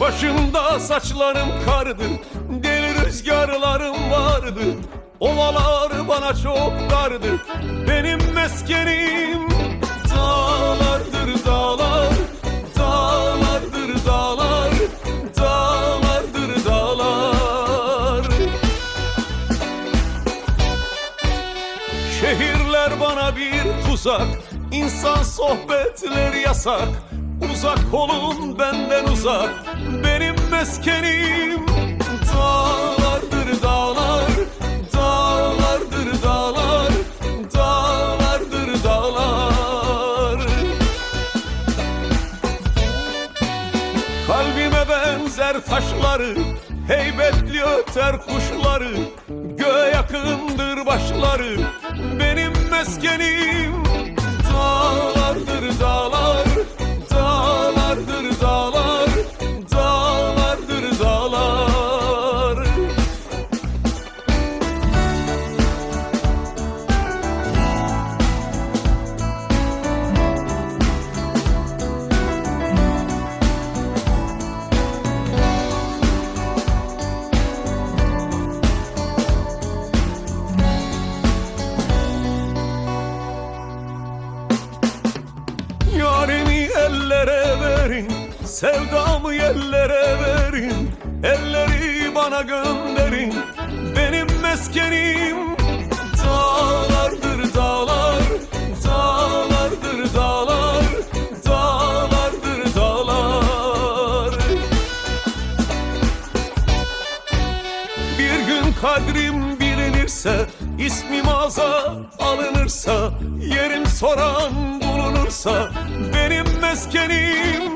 Başımda saçlarım kardır Deli rüzgarlarım vardı Ovalar bana çok dardı Benim meskenim Dağlardır dağlar Dağlardır dağlar Dağlardır dağlar. Şehirler bana bir tuzak İnsan sohbetleri yasak. Uzak olun benden uzak. Benim meskenim Dağlardır dağlar Dağlardır dağlar Dağlardır dağlar. Kalbime benzer taşları Heybetli öter kuşları Göğe yakındır başları. Benim meskenim verin Sevdamı ellere verin. Elleri bana gönderin Benim meskenim. Dağlardır dağlar Dağlardır dağlar Dağlardır dağlar. Bir gün kadrim bilinirse ismim aza alınırsa Yerim soran bulunursa Benim meskenim